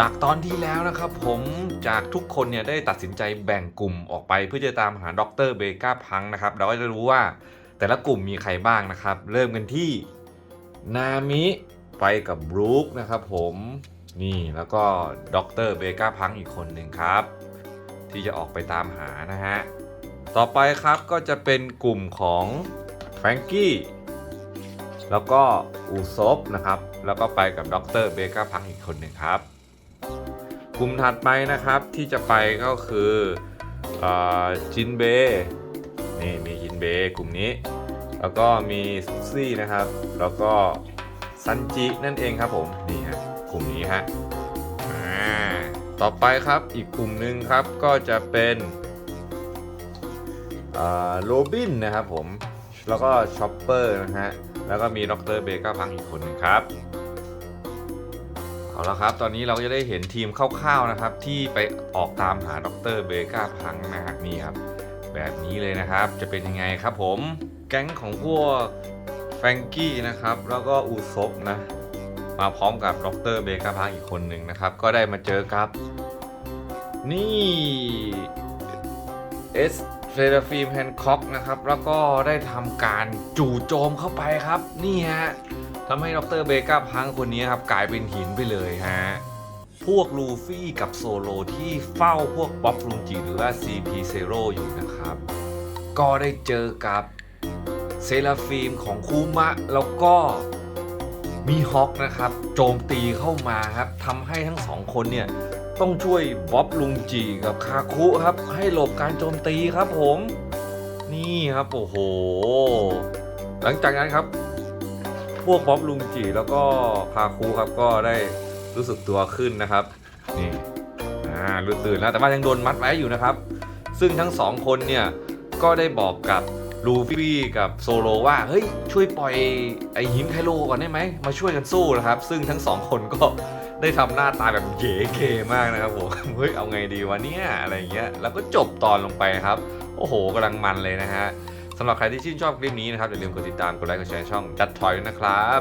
จากตอนที่แล้วนะครับผมจากทุกคนเนี่ยได้ตัดสินใจแบ่งกลุ่มออกไป เพื่อจะตามหาดรเบกาพังนะครับ เราก็จะรู้ว่าแต่ละกลุ่มมีใครบ้างนะครับ เริ่มกันที่นามิไปกับบรูคนะครับผมนี่แล้วก็ดรเบกาพังอีกคนหนึ่งครับ ที่จะออกไปตามหานะฮะต่อไปครับก็จะเป็นกลุ่มของแฟรงกี้แล้วก็อูซบนะครับ แล้วก็ไปกับดรเบกาพังอีกคนหนึ่งครับ กลุ่มถัดไปนะครับที่จะไปก็คืออจินเบนี่มีจินเบกลุ่มนี้ แล้วก็มีซุซี่นะครับ แล้วก็ซันจินั่นเองครับผมนี่ฮะกลุ่มนี้ฮะต่อไปครับอีกกลุ่มหนึ่งครับก็จะเป็นโรบินนะครับผม แล้วก็ชอปเปอร์นะฮะ แล้วก็มีดรเบก้าพังอีกคนหนึ่งครับ เอาละครับ ตอนนี้เราจะได้เห็นทีมคร่าวๆนะครับ ที่ไปออกตามหาดรเบก้าพังนะฮะนี่ครับ แบบนี้เลยนะครับ จะเป็นยังไงครับผม แก๊งของพวกแฟรงกี้นะครับ แล้วก็อูซบนะ มาพร้อมกับดรเบก้าพังอีกคนหนึ่งนะครับ ก็ได้มาเจอกับ นี่เอสเฟรฟิล์มแฮนค็อกนะครับ แล้วก็ได้ทำการจู่โจมเข้าไปครับ นี่ฮะ ทำให้ดรเบก้าพังคนนี้ครับกลายเป็นหินไปเลยฮะพวกลูฟี่กับโซโลที่เฝ้าพวกป๊อปลุงจิหรือว่า CP0 อยู่นะครับ ก็ได้เจอกับเซราฟิมของคูมะ แล้วก็มีฮอกนะครับ โจมตีเข้ามาครับทำให้ทั้งสองคนเนี่ย ต้องช่วยบ๊อบลุงจีกับคาคุครับ ให้หลบการโจมตีครับผม นี่ครับ โอ้โห หลังจากนั้นครับ พวกบ๊อบลุงจีแล้วก็คาคูครับก็ได้รู้สึกตัวขึ้นนะครับนี่อ่ารู้ตื่นแล้วแต่ว่ายังโดนมัดไว้อยู่นะครับ ซึ่งทั้งสองคนเนี่ยก็ได้บอกกับลูฟี่กับโซโลว่าเฮ้ยช่วยปล่อยไอหิมไคโลก่อนได้ไหมมาช่วยกันสู้นะครับ ซึ่งทั้งสองคนก็ได้ทำหน้าตาแบบเก๋เกมากนะครับผมเฮ้ยเอาไงดีวะเนี่ยอะไรเงี้ยแล้วก็จบตอนลงไปครับ โอ้โหกำลังมันเลยนะฮะ สำหรับใครที่ชื่นชอบคลิปนี้นะครับอย่าลืมกดติดตามกดไลค์กดแชร์ช่องจัดทอยด้วยนะครับ